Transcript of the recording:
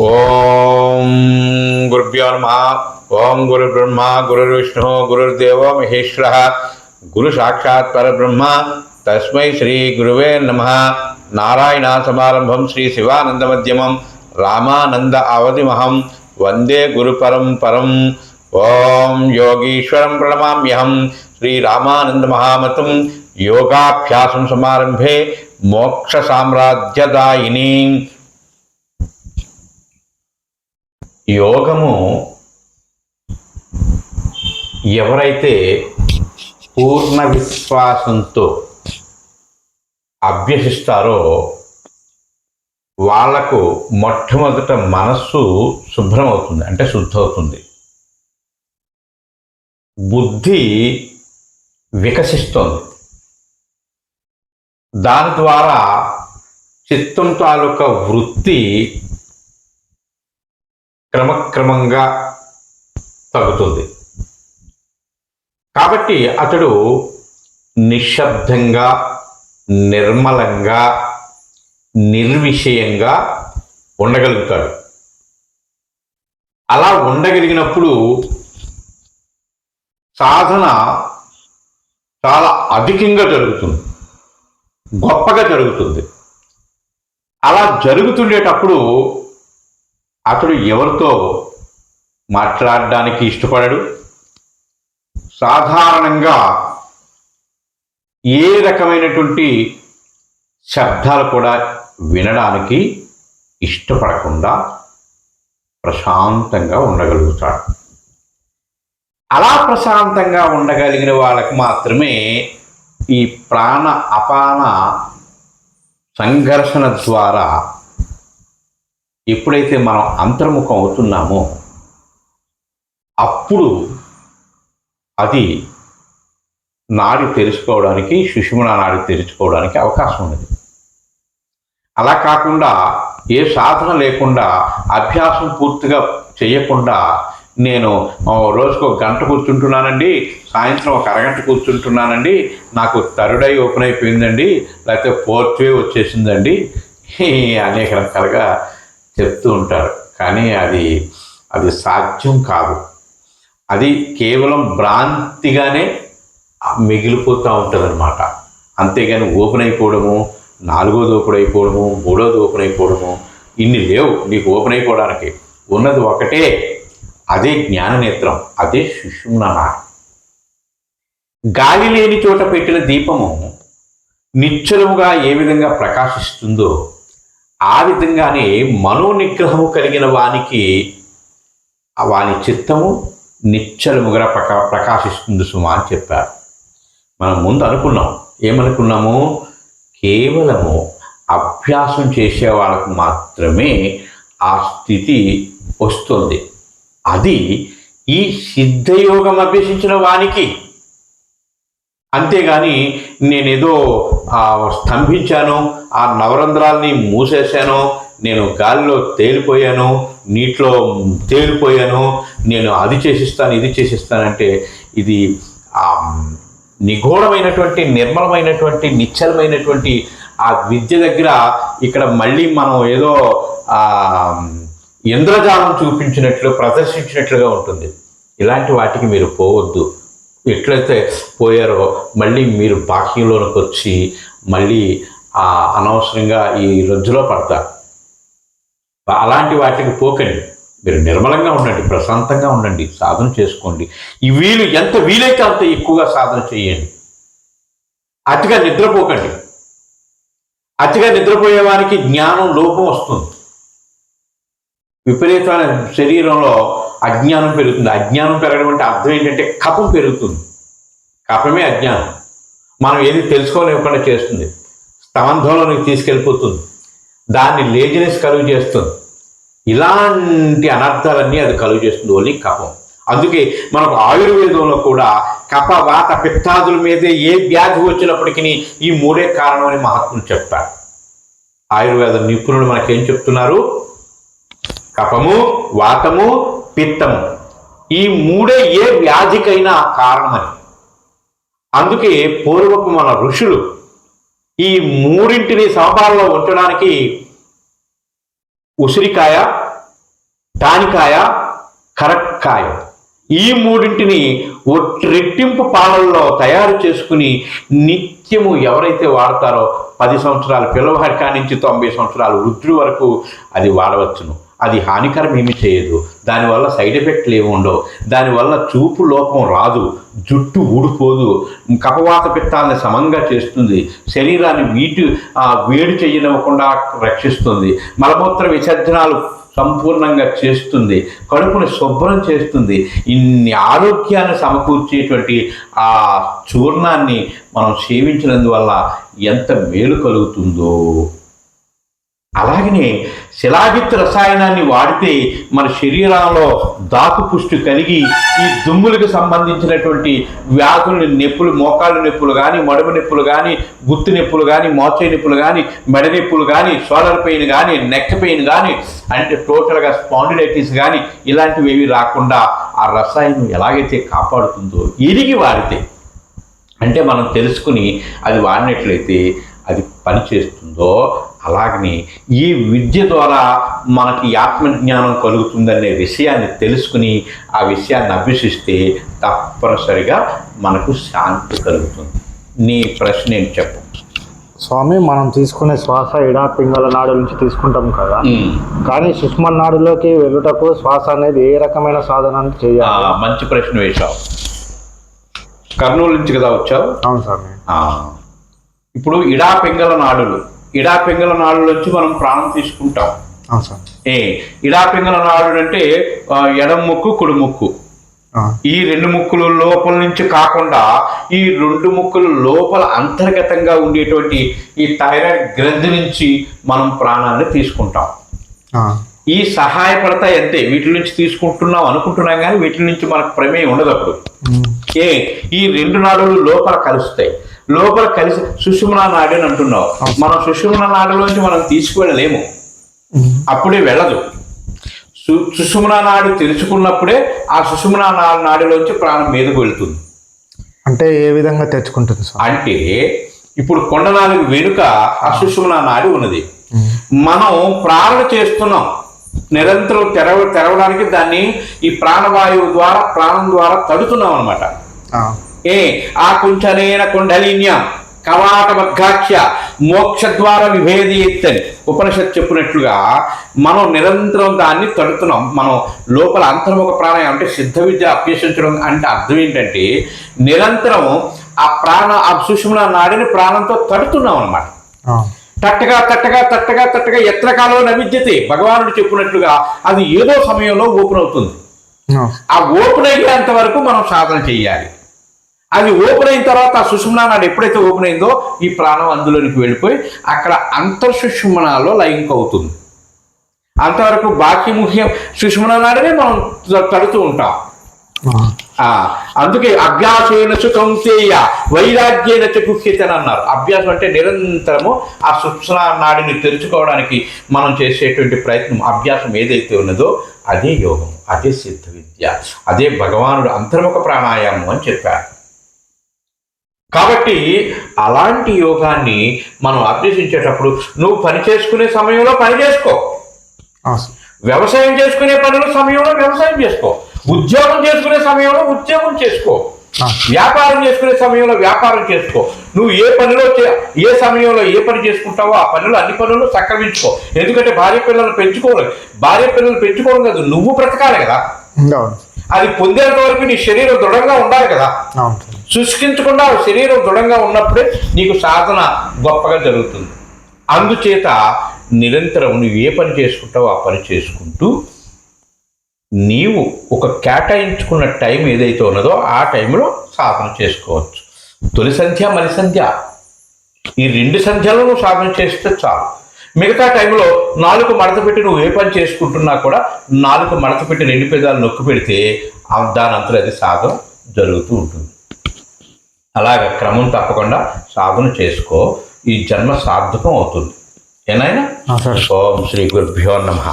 ఓం గురుభ్యో నమ. ఓం గురు బ్రహ్మ గురు విష్ణు గురుర్దేవో మహేశ్వర. గురు సాక్షాత్ పరబ్రహ్మ. తస్మై శ్రీ గురువే నమ. నారాయణ సమారంభం శ్రీ శివానంద మధ్యమం రామానంద అవధిమహం. వందే గురు పరంపరం. ఓం యోగీశ్వరం ప్రణమామ్యహం. శ్రీ రామానంద మహామతం. యోగాభ్యాసం సమారంభే మోక్ష సామ్రాజ్యదాయిని. యోగము ఎవరైతే పూర్ణ విశ్వాసంతో అభ్యసిస్తారో వాళ్ళకు మొట్టమొదట మనస్సు శుభ్రమవుతుంది అంటే శుద్ధవుతుంది. బుద్ధి వికసిస్తుంది. దాని ద్వారా చిత్తం తాలూకా వృత్తి క్రమక్రమంగా తగ్గుతుంది. కాబట్టి అతడు నిశ్శబ్దంగా నిర్మలంగా నిర్విషయంగా ఉండగలుగుతాడు. అలా ఉండగలిగినప్పుడు సాధన చాలా అధికంగా జరుగుతుంది. గొప్పగా జరుగుతుంది. అలా జరుగుతుండేటప్పుడు అతడు ఎవరితో మాట్లాడడానికి ఇష్టపడడు? సాధారణంగా ఏ రకమైనటువంటి శబ్దాలు కూడా వినడానికి ఇష్టపడకుండా ప్రశాంతంగా ఉండగలుగుతాడు. అలా ప్రశాంతంగా ఉండగలిగిన వాళ్ళకు మాత్రమే ఈ ప్రాణ అపాన సంఘర్షణ ద్వారా ఎప్పుడైతే మనం అంతర్ముఖం అవుతున్నామో అప్పుడు అది నాడి తెరుచుకోవడానికి సుషుమన నాడి తెరుచుకోవడానికి అవకాశం ఉన్నది. అలా కాకుండా ఏ సాధన లేకుండా అభ్యాసం పూర్తిగా చేయకుండా నేను రోజుకు ఒక గంట కూర్చుంటున్నానండి సాయంత్రం ఒక అరగంట కూర్చుంటున్నానండి నాకు థర్డ్ ఓపెన్ అయిపోయిందండి లేకపోతే ఫోర్త్ వే వచ్చేసిందండి అనేక రకాలుగా చెప్తూ ఉంటారు. కానీ అది అది సాధ్యం కాదు. అది కేవలం భ్రాంతిగానే మిగిలిపోతూ ఉంటుంది అనమాట అంతేగాని ఓపెన్ అయిపోవడము నాలుగోది ఓపెన్ అయిపోవడము మూడోది ఓపెన్ అయిపోవడము ఇన్ని లేవు. నీకు ఓపెన్ అయిపోవడానికి ఉన్నది ఒకటే అదే జ్ఞాననేత్రం అదే సుషుమ్నా గాలి లేని చోట పెట్టిన దీపము నిశ్చలముగా ఏ విధంగా ప్రకాశిస్తుందో ఆ విధంగానే మనోనిగ్రహము కలిగిన వానికి వాని చిత్తము నిశ్చలముగా ప్రకా ప్రకాశిస్తుంది సుమా అని చెప్పారు. మనం ముందు అనుకున్నాం. ఏమనుకున్నాము? కేవలము అభ్యాసం చేసే వాళ్ళకు మాత్రమే ఆ స్థితి వస్తుంది. అది ఈ సిద్ధయోగం అభ్యసించిన వానికి అంతేగాని నేనేదో స్తంభించాను ఆ నవరంధ్రాల్ని మూసేశాను నేను గాలిలో తేలిపోయాను నీటిలో తేలిపోయాను నేను అది చేసిస్తాను ఇది చేసిస్తానంటే ఇది నిగూఢమైనటువంటి నిర్మలమైనటువంటి నిశ్చలమైనటువంటి ఆ విద్య దగ్గర ఇక్కడ మళ్ళీ మనం ఏదో ఇంద్రజాలం చూపించినట్లు ప్రదర్శించినట్లుగా ఉంటుంది. ఇలాంటి వాటికి మీరు పోవద్దు. ఎట్లయితే పోయారో మళ్ళీ మీరు బాహ్యంలోనికి వచ్చి మళ్ళీ ఆ అనవసరంగా ఈ రజ్జులో పడతారు. అలాంటి వాటికి పోకండి. మీరు నిర్మలంగా ఉండండి ప్రశాంతంగా ఉండండి సాధన చేసుకోండి. ఈ వీలు ఎంత వీలైతే అంత ఎక్కువగా సాధన చేయండి. అతిగా నిద్రపోకండి. అతిగా నిద్రపోయే వారికి జ్ఞానం లోపం వస్తుంది. విపరీతమైన శరీరంలో అజ్ఞానం పెరుగుతుంది. అజ్ఞానం పెరగడం అంటే అర్థం ఏంటంటే కపం పెరుగుతుంది. కపమే అజ్ఞానం. మనం ఏది తెలుసుకోలేకుండా చేస్తుంది. స్తంభంలోనికి తీసుకెళ్ళిపోతుంది. దాన్ని లేజినెస్ కలుగు చేస్తుంది. ఇలాంటి అనర్థాలన్నీ అది కలుగు చేస్తుంది ఓన్లీ కపం. అందుకే మనకు ఆయుర్వేదంలో కూడా కప వాత పిత్తాదుల మీదే ఏ వ్యాధి వచ్చినప్పటికీ ఈ మూడే కారణం అని మహాత్ములు చెప్తారు ఆయుర్వేద నిపుణులు మనకేం చెప్తున్నారు? కపము వాతము పిత్తము ఈ మూడే ఏ వ్యాధికైనా కారణమని. అందుకే పూర్వపు మన ఋషులు ఈ మూడింటిని సమపాలలో ఉంచడానికి ఉసిరికాయ దానికాయ కరక్కాయ ఈ మూడింటిని ఓ రెట్టింపు పాలల్లో తయారు చేసుకుని నిత్యము ఎవరైతే వాడతారో పది సంవత్సరాల పిల్లవాడి కాడి నుంచి తొంభై సంవత్సరాల వృద్ధుడి వరకు అది వాడవచ్చును. అది హానికరం ఏమి చేయదు. దానివల్ల సైడ్ ఎఫెక్ట్లు ఏమి ఉండవు. దానివల్ల చూపు లోపం రాదు. జుట్టు ఊడిపోదు. కపవాత పిత్తాలని సమంగా చేస్తుంది. శరీరాన్ని వీటి వేడి చేయనివ్వకుండా రక్షిస్తుంది. మలమూత్ర విసర్జనాలు సంపూర్ణంగా చేస్తుంది. కడుపుని శుభ్రం చేస్తుంది. ఇన్ని ఆరోగ్యాన్ని సమకూర్చేటువంటి ఆ చూర్ణాన్ని మనం సేవించినందువల్ల ఎంత మేలు కలుగుతుందో. అలాగనే శిలాజిత్ రసాయనాన్ని వాడితే మన శరీరంలో దాకు పుష్టి కలిగి ఈ దుమ్ములకు సంబంధించినటువంటి వ్యాధులు నొప్పులు మోకాళ్ళ నొప్పులు కానీ మడుమ నొప్పులు కానీ గుత్తు నొప్పులు కానీ మోచే నొప్పులు కానీ మెడ నొప్పులు కానీ షోలర్ పెయిన్ కానీ నెక్ పెయిన్ కానీ అంటే టోటల్గా స్పాండిలైటిస్ కానీ ఇలాంటివి ఏవి రాకుండా ఆ రసాయనం ఎలాగైతే కాపాడుతుందో ఎరిగి వాడితే అంటే మనం తెలుసుకుని అది వాడినట్లయితే అది పనిచేస్తుందో అలాగని ఈ విద్య ద్వారా మనకి ఆత్మజ్ఞానం కలుగుతుందనే విషయాన్ని తెలుసుకుని ఆ విషయాన్ని అభ్యసిస్తే తప్పనిసరిగా మనకు శాంతి కలుగుతుంది. నీ ప్రశ్న ఏంటి చెప్పు? స్వామి మనం తీసుకునే శ్వాస ఇడా పింగళ నాడు నుంచి తీసుకుంటాం కదా. కానీ సుష్మ నాడులోకి వెళ్ళుటకు శ్వాస అనేది ఏ రకమైన సాధన చేయాలి? మంచి ప్రశ్న వేశావు. కర్నూలు నుంచి కదా వచ్చావు? అవును స్వామి. ఇప్పుడు ఇడా పింగళ నాడులు. ఇడా పింగళ నాడుల నుంచి మనం ప్రాణం తీసుకుంటాం. ఏ ఇడా పింగళ నాడు అంటే ఎడం ముక్కు కుడి ముక్కు. ఈ రెండు ముక్కులు లోపల నుంచి కాకుండా ఈ రెండు ముక్కులు లోపల అంతర్గతంగా ఉండేటువంటి ఈ థైరాయిడ్ గ్రంథి నుంచి మనం ప్రాణాన్ని తీసుకుంటాం. ఈ సహాయపడతాయి అంతే వీటి నుంచి తీసుకుంటున్నాం అనుకుంటున్నాం కానీ వీటి నుంచి మనకు ప్రమేయం ఉండదు అప్పుడు. ఏ ఈ రెండు నాడులు లోపల కలుస్తాయి. లోపల కలిసి సుషుమ్నా నాడి అని అంటున్నావు. మనం సుషుమ్నా నాడులోంచి మనం తీసుకువెళ్ళలేము. అప్పుడే వెళ్ళదు. సుషుమ్నా నాడి తెరుచుకున్నప్పుడే ఆ సుషుమ్నా నాడిలోంచి ప్రాణం మీదకు వెళ్తుంది. అంటే ఏ విధంగా తెచ్చుకుంటుంది అంటే ఇప్పుడు కొండనాలుగు వెనుక ఆ సుషుమ్నా నాడి ఉన్నది. మనం ప్రారణ చేస్తున్నాం. నిరంతరం తెరవ తెరవడానికి దాన్ని ఈ ప్రాణవాయువు ద్వారా ప్రాణం ద్వారా తడుతున్నాం అనమాట ఏ? ఆ కుంచనేన కుండలిన్య మోక్ష ద్వారా విభేదియత్తని. ఉపనిషత్ చెప్పినట్లుగా మనం నిరంతరం దాన్ని తడుతున్నాం. మనం లోపల అంతర్ముఖ ప్రాణాయం అంటే సిద్ధ విద్య అభ్యసించడం అంటే అర్థం ఏంటంటే నిరంతరం ఆ ప్రాణ ఆ సుషుమ్న నాడిని ప్రాణంతో తడుతున్నాం అన్నమాట. ఆ, తట్టగా తట్టగా తట్టగా తట్టగా ఎత్రకాలో నవిద్యతే భగవానుడు చెప్పినట్లుగా అది ఏదో సమయంలో ఓపెన్ అవుతుంది. ఆ, ఆ ఓపెన్ అయ్యేంత వరకు మనం సాధన చేయాలి. అది ఓపెన్ అయిన తర్వాత ఆ సుషుమ్నా నాడు ఎప్పుడైతే ఓపెన్ అయిందో ఈ ప్రాణం అందులోనికి వెళ్ళిపోయి అక్కడ అంతర్సుషుమ్నాలో లైంక్ అవుతుంది. అంతవరకు బాకీ ముఖ్యం సుషుమ్నా నాడనే మనం తడుతూ ఉంటాం. అందుకే అభ్యాసేన కౌంతేయ వైరాగ్యేన గుహ్యతని అన్నారు. అభ్యాసం అంటే నిరంతరము ఆ సూక్ష్మ నాడిని తెరుచుకోవడానికి మనం చేసేటువంటి ప్రయత్నం అభ్యాసం ఏదైతే ఉన్నదో అదే యోగం అదే సిద్ధ విద్య అదే భగవానుడు అంతర్ముఖ ప్రాణాయామం అని చెప్పారు. కాబట్టి అలాంటి యోగాన్ని మనం అభ్యసించేటప్పుడు నువ్వు పని చేసుకునే సమయంలో పని చేసుకో. వ్యవసాయం చేసుకునే పనుల సమయంలో వ్యవసాయం చేసుకో. ఉద్యోగం చేసుకునే సమయంలో ఉద్యోగం చేసుకో. వ్యాపారం చేసుకునే సమయంలో వ్యాపారం చేసుకో. నువ్వు ఏ పనిలో చే- ఏ సమయంలో ఏ పని చేసుకుంటావో ఆ పనులు అన్ని పనులు సక్రమించుకో. ఎందుకంటే భార్య పిల్లలు పెంచుకోవాలి భార్య పిల్లలు పెంచుకోవడం కాదు నువ్వు బ్రతకాలి కదా. అది పొందేంత వరకు నీ శరీరం దృఢంగా ఉండాలి కదా. శుష్కించకుండా శరీరం దృఢంగా ఉన్నప్పుడే నీకు సాధన గొప్పగా జరుగుతుంది. అందుచేత నిరంతరం నువ్వు ఏ పని చేసుకుంటావో ఆ పని చేసుకుంటూ నీవు ఒక కేటాయించుకున్న టైం ఏదైతే ఉన్నదో ఆ టైంలో సాధన చేసుకోవచ్చు. తొలి సంధ్య మరి సంధ్య. ఈ రెండు సంధ్యలో నువ్వు సాధన చేస్తే చాలు. మిగతా టైంలో నాలుగు మడత పెట్టి నువ్వు ఏ పని చేసుకుంటున్నా కూడా నాలుగు మడత పెట్టి రెండు పెదాలు నొక్కి పెడితే దాని అంతా అది సాధన జరుగుతూ ఉంటుంది. అలాగ క్రమం తప్పకుండా సాధన చేసుకో. ఈ జన్మ సార్థకం అవుతుంది. ఏనాయనా? ఓం శ్రీ గురుభ్యో నమ.